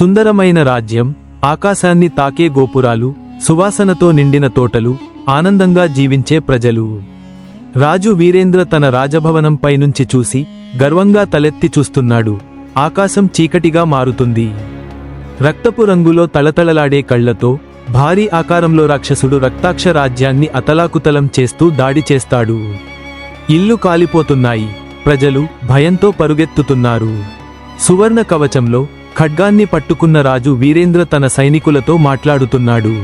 సుందరమైన రాజ్యం ఆకాశాన్ని తాకే గోపురాలు సువాసనతో నిండిన తోటలు ఆనందంగా జీవించే ప్రజలు. రాజు వీరేంద్ర తన రాజభవనం పైనుంచి చూసి గర్వంగా తలెత్తి చూస్తున్నాడు. ఆకాశం చీకటిగా మారుతుంది. రక్తపు రంగులో తళతళలాడే కళ్ళతో భారీ ఆకారంలో రాక్షసుడు రక్తాక్ష రాజ్యాన్ని అతలాకుతలం చేస్తూ దాడి చేస్తాడు. ఇల్లు కాలిపోతున్నాయి. ప్రజలు భయంతో పరుగెత్తుతున్నారు. సువర్ణ కవచంలో ఖడ్గాన్ని పట్టుకున్న రాజు వీరేంద్ర తన సైనికులతో మాట్లాడుతున్నాడు.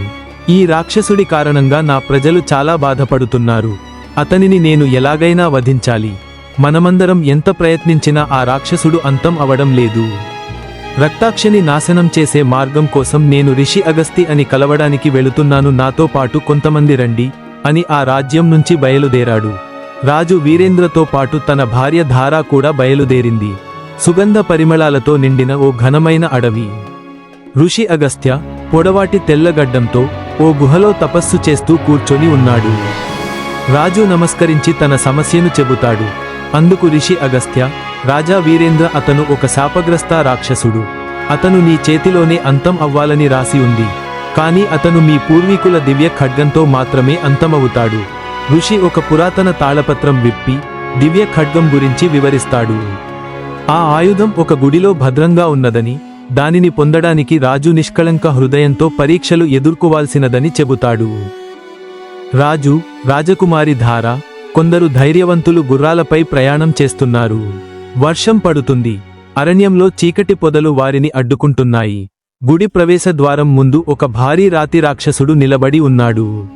ఈ రాక్షసుడి కారణంగా నా ప్రజలు చాలా బాధపడుతున్నారు. అతనిని నేను ఎలాగైనా వధించాలి. మనమందరం ఎంత ప్రయత్నించినా ఆ రాక్షసుడు అంతం అవడం లేదు. రక్తాక్షని నాశనం చేసే మార్గం కోసం నేను రిషి అగస్తి అని కలవడానికి వెళుతున్నాను నాతో పాటు కొంతమంది రండి అని ఆ రాజ్యం నుంచి బయలుదేరాడు. రాజు వీరేంద్రతో పాటు తన భార్య ధారా కూడా బయలుదేరింది. సుగంధ పరిమళాలతో నిండిన ఓ ఘనమైన అడవి. ఋషి అగస్త్య పొడవాటి తెల్లగడ్డంతో ఓ గుహలో తపస్సు చేస్తూ కూర్చొని ఉన్నాడు. రాజు నమస్కరించి తన సమస్యను చెబుతాడు. అందుకు రిషి అగస్త్య రాజా వీరేంద్ర అతను ఒక శాపగ్రస్త రాక్షసుడు. అతను నీ చేతిలోనే అంతం అవ్వాలని రాసి ఉంది. కాని అతను మీ పూర్వీకుల దివ్య ఖడ్గంతో మాత్రమే అంతమవుతాడు. ఋషి ఒక పురాతన తాళపత్రం విప్పి దివ్య ఖడ్గం గురించి వివరిస్తాడు. ఆ ఆయుధం ఒక గుడిలో భద్రంగా ఉన్నదని దానిని పొందడానికి రాజు నిష్కళంక హృదయంతో పరీక్షలు ఎదుర్కోవాల్సినదని చెబుతాడు. రాజు రాజకుమారి ధార కొందరు ధైర్యవంతులు గుర్రాలపై ప్రయాణం చేస్తున్నారు. వర్షం పడుతుంది. అరణ్యంలో చీకటి పొదలు వారిని అడ్డుకుంటున్నాయి. గుడి ప్రవేశ ద్వారం ముందు ఒక భారీ రాతి రాక్షసుడు నిలబడి ఉన్నాడు.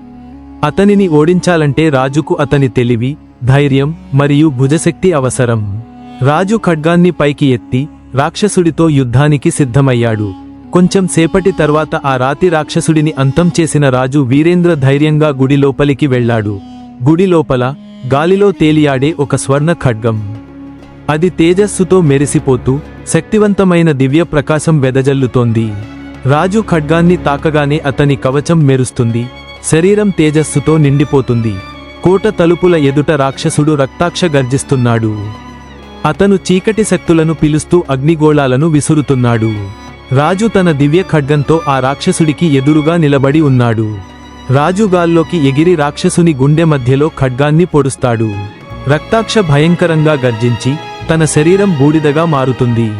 అతనిని ఓడించాలంటే రాజుకు అతని తెలివి ధైర్యం మరియు భుజశక్తి అవసరం. రాజు ఖడ్గాన్ని పైకి ఎత్తి రాక్షసుడితో యుద్ధానికి సిద్ధమయ్యాడు. కొంచెం సేపటి తర్వాత ఆ రాతి రాక్షసుడిని అంతం చేసిన రాజు వీరేంద్ర ధైర్యంగా గుడి లోపలికి వెళ్ళాడు. గుడి లోపల గాలిలో తేలియాడే ఒక స్వర్ణ ఖడ్గం. అది తేజస్సుతో మెరిసిపోతూ శక్తివంతమైన దివ్య ప్రకాశం వెదజల్లుతోంది. రాజు ఖడ్గాన్ని తాకగానే అతని కవచం మెరుస్తుంది. శరీరం తేజస్సుతో నిండిపోతుంది. కోట తలుపుల ఎదుట రాక్షసుడు రక్తాక్ష గర్జిస్తున్నాడు. అతను చీకటి శక్తులను పిలుస్తూ అగ్నిగోళాలను విసురుతున్నాడు. రాజు తన దివ్య ఖడ్గంతో ఆ రాక్షసుడికి ఎదురుగా నిలబడి ఉన్నాడు. రాజు గాల్లోకి ఎగిరి రాక్షసుని గుండె మధ్యలో ఖడ్గాన్ని పొడుస్తాడు. రక్తాక్ష భయంకరంగా గర్జించి తన శరీరం బూడిదగా మారుతుంది.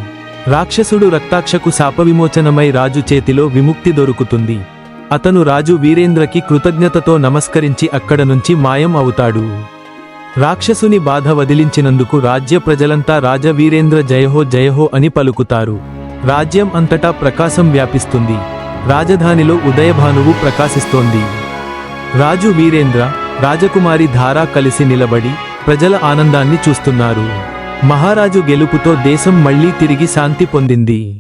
రాక్షసుడు రక్తాక్షకు శాపవిమోచనమై రాజు చేతిలో విముక్తి దొరుకుతుంది. అతను రాజు వీరేంద్రకి కృతజ్ఞతతో నమస్కరించి అక్కడ నుంచి మాయం అవుతాడు. రాక్షసుని బాధ వదిలించినందుకు రాజ్య ప్రజలంతా రాజవీరేంద్ర జయహో జయహో అని పలుకుతారు. రాజ్యం అంతటా ప్రకాశం వ్యాపిస్తుంది. రాజధానిలో ఉదయభానువు ప్రకాశిస్తోంది. రాజు వీరేంద్ర రాజకుమారి ధారా కలిసి నిలబడి ప్రజల ఆనందాన్ని చూస్తున్నారు. మహారాజు గెలుపుతో దేశం మళ్ళీ తిరిగి శాంతి పొందింది.